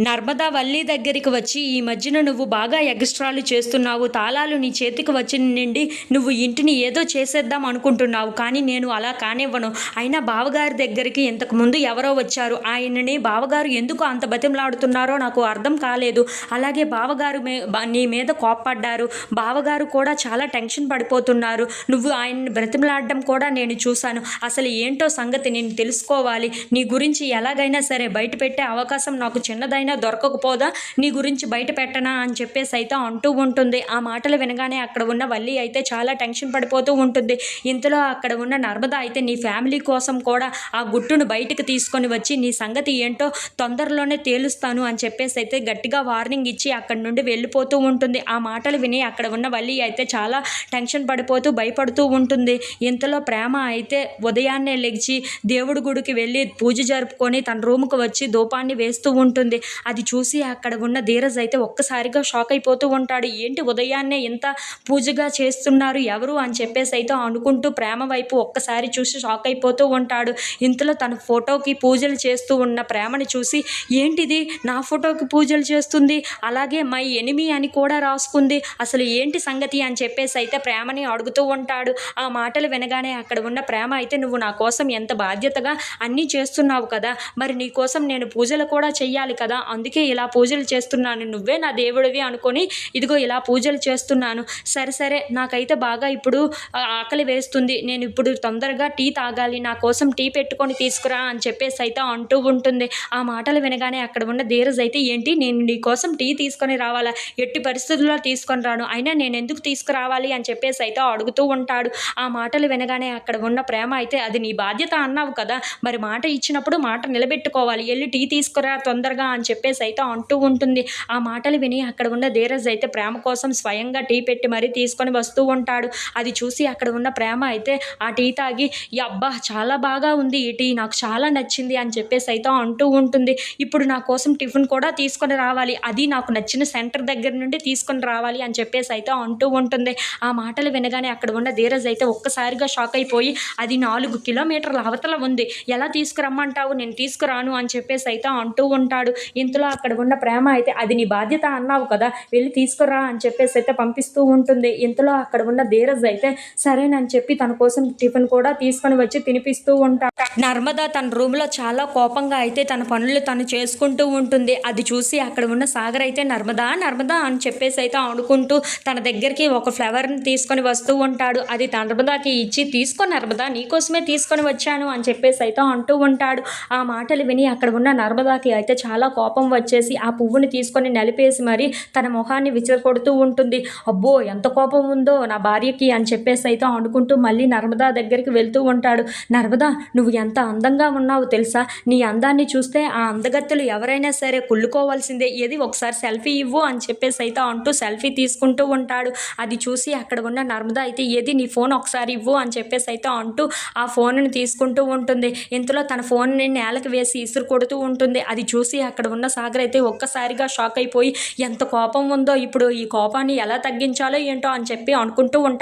నర్మదా వల్లి దగ్గరికి వచ్చి ఈ మధ్యన నువ్వు బాగా ఎగస్ట్రాలు చేస్తున్నావు. తాళాలు నీ చేతికి వచ్చిన నుండి నువ్వు ఇంటిని ఏదో చేసేద్దాం అనుకుంటున్నావు. కానీ నేను అలా కానివ్వను. అయినా బావగారి దగ్గరికి ఇంతకుముందు ఎవరో వచ్చారు. ఆయనని బావగారు ఎందుకు అంత బతిమలాడుతున్నారో నాకు అర్థం కాలేదు. అలాగే బావగారు మే నీ మీద కోప్పడ్డారు. బావగారు కూడా చాలా టెన్షన్ పడిపోతున్నారు. నువ్వు ఆయన్ని బ్రతిమలాడడం కూడా నేను చూశాను. అసలు ఏంటో సంగతి నేను తెలుసుకోవాలి. నీ గురించి ఎలాగైనా సరే బయట పెట్టే అవకాశం నాకు చిన్నదైన దొరకకపోదా? నీ గురించి బయట పెట్టనా? అని చెప్పేసి అయితే అంటూ ఉంటుంది. ఆ మాటలు వినగానే అక్కడ ఉన్న వల్లి అయితే చాలా టెన్షన్ పడిపోతూ ఉంటుంది. ఇంతలో అక్కడ ఉన్న నర్మద అయితే నీ ఫ్యామిలీ కోసం కూడా ఆ గుట్టును బయటకు తీసుకొని వచ్చి నీ సంగతి ఏంటో తొందరలోనే తేలుస్తాను అని చెప్పేసి అయితే గట్టిగా వార్నింగ్ ఇచ్చి అక్కడి నుండి వెళ్ళిపోతూ ఉంటుంది. ఆ మాటలు విని అక్కడ ఉన్న వల్లి అయితే చాలా టెన్షన్ పడిపోతూ భయపడుతూ ఉంటుంది. ఇంతలో ప్రేమ అయితే ఉదయాన్నే లెగిచి దేవుడి గుడికి వెళ్ళి పూజ జరుపుకొని తన రూమ్కి వచ్చి ధూపాన్ని వేస్తూ ఉంటుంది. అది చూసి అక్కడ ఉన్న ధీరజ్ అయితే ఒక్కసారిగా షాక్ అయిపోతూ ఉంటాడు. ఏంటి ఉదయాన్నే ఇంత పూజగా చేస్తున్నారు ఎవరు? అని చెప్పేసి అయితే అనుకుంటూ ప్రేమ వైపు ఒక్కసారి చూసి షాక్ అయిపోతూ ఉంటాడు. ఇంతలో తన ఫోటోకి పూజలు చేస్తూ ఉన్న ప్రేమని చూసి ఏంటిది? నా ఫోటోకి పూజలు చేస్తుంది? అలాగే మై ఎనిమి అని కూడా రాసుకుంది. అసలు ఏంటి సంగతి? అని చెప్పేసి అయితే ప్రేమని అడుగుతూ ఉంటాడు. ఆ మాటలు వినగానే అక్కడ ఉన్న ప్రేమ అయితే నువ్వు నా కోసం ఎంత బాధ్యతగా అన్నీ చేస్తున్నావు కదా. మరి నీ కోసం నేను పూజలు కూడా చెయ్యాలి కదా. అందుకే ఇలా పూజలు చేస్తున్నాను నువ్వే నా దేవుడివి అనుకొని ఇదిగో ఇలా పూజలు చేస్తున్నాను. సరే సరే నాకైతే బాగా ఇప్పుడు ఆకలి వేస్తుంది. నేను ఇప్పుడు తొందరగా టీ తాగాలి నా కోసం టీ పెట్టుకొని తీసుకురా అని చెప్పేసి అయితే అంటూ ఉంటుంది. ఆ మాటలు వినగానే అక్కడ ఉన్న ధీరజ్ అయితే ఏంటి నేను నీ కోసం టీ తీసుకొని రావాలా? ఎట్టి పరిస్థితుల్లో తీసుకొని రాను? అయినా నేను ఎందుకు తీసుకురావాలి? అని చెప్పేసి అయితే అడుగుతూ ఉంటాడు. ఆ మాటలు వినగానే అక్కడ ఉన్న ప్రేమ అయితే అది నీ బాధ్యత అన్నావు కదా! మరి మాట ఇచ్చినప్పుడు మాట నిలబెట్టుకోవాలి. వెళ్ళి టీ తీసుకురా తొందరగా అని చెప్పేసి అయితే అంటూ ఉంటుంది. ఆ మాటలు విని అక్కడ ఉన్న ధీరజ్ అయితే ప్రేమ కోసం స్వయంగా టీ పెట్టి మరీ తీసుకొని వస్తూ ఉంటాడు. అది చూసి అక్కడ ఉన్న ప్రేమ అయితే ఆ టీ తాగి అబ్బా చాలా బాగా ఉంది ఈ టీ నాకు చాలా నచ్చింది అని చెప్పేసి అయితే అంటూ ఉంటుంది. ఇప్పుడు నా కోసం టిఫిన్ కూడా తీసుకొని రావాలి. అది నాకు నచ్చిన సెంటర్ దగ్గర నుండి తీసుకొని రావాలి అని చెప్పేసి అయితే అంటూ ఉంటుంది. ఆ మాటలు వినగానే అక్కడ ఉన్న ధీరజ్ అయితే ఒక్కసారిగా షాక్ అయిపోయి అది నాలుగు కిలోమీటర్ల అవతల ఉంది. ఎలా తీసుకురమ్మంటావు? నేను తీసుకురాను అని చెప్పేసి అయితే అంటూ ఉంటాడు. ఇంతలో అక్కడ ఉన్న ప్రేమ అయితే అది నీ బాధ్యత అన్నావు కదా వెళ్ళి తీసుకురా అని చెప్పేసి అయితే పంపిస్తూ ఉంటుంది. ఇంతలో అక్కడ ఉన్న ధీరజ్ అయితే సరేనని చెప్పి తన కోసం టిఫిన్ కూడా తీసుకొని వచ్చి తినిపిస్తూ ఉంటాడు. నర్మద తన రూమ్లో చాలా కోపంగా అయితే తన పనులు తను చేసుకుంటూ ఉంటుంది. అది చూసి అక్కడ ఉన్న సాగర్ అయితే నర్మదా నర్మదా అని చెప్పేసి అయితే అనుకుంటూ తన దగ్గరికి ఒక ఫ్లవర్ని తీసుకొని వస్తూ ఉంటాడు. అది నర్మదాకి ఇచ్చి తీసుకో నర్మదా నీకోసమే తీసుకొని వచ్చాను అని చెప్పేసి అయితే అంటూ ఉంటాడు. ఆ మాటలు విని అక్కడ ఉన్న నర్మదాకి అయితే చాలా కోపం కోపం వచ్చేసి ఆ పువ్వుని తీసుకొని నలిపేసి మరి తన మొహాన్ని విసిరకొడుతూ ఉంటుంది. అబ్బో ఎంత కోపం ఉందో నా భార్యకి అని చెప్పేసి అయితే అనుకుంటూ మళ్ళీ నర్మదా దగ్గరికి వెళ్తూ ఉంటాడు. నర్మదా నువ్వు ఎంత అందంగా ఉన్నావు తెలుసా? నీ అందాన్ని చూస్తే ఆ అందగత్తెలు ఎవరైనా సరే కుళ్ళుకోవాల్సిందే. ఏది ఒకసారి సెల్ఫీ ఇవ్వు అని చెప్పేసి అయితే అంటూ సెల్ఫీ తీసుకుంటూ ఉంటాడు. అది చూసి అక్కడ ఉన్న నర్మదా అయితే ఏది నీ ఫోన్ ఒకసారి ఇవ్వు అని చెప్పేసి అయితే అంటూ ఆ ఫోన్ని తీసుకుంటూ ఉంటుంది. ఇంతలో తన ఫోన్ని నేలకు వేసి ఇసురు కొడుతూ ఉంటుంది. అది చూసి అక్కడ ఉన్న ఉన్న సాగర్ అయితే ఒక్కసారిగా షాక్ అయిపోయి ఎంత కోపం ఉందో ఇప్పుడు ఈ కోపాన్ని ఎలా తగ్గించాలో ఏంటో అని చెప్పి అనుకుంటూ ఉంటాడు.